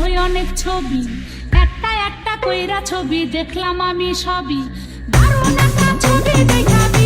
হয়ে অনেক ছবি। একটা একটা কইরা ছবি দেখলাম আমি সবই। দারুণ একটা ছবি দেখাবি।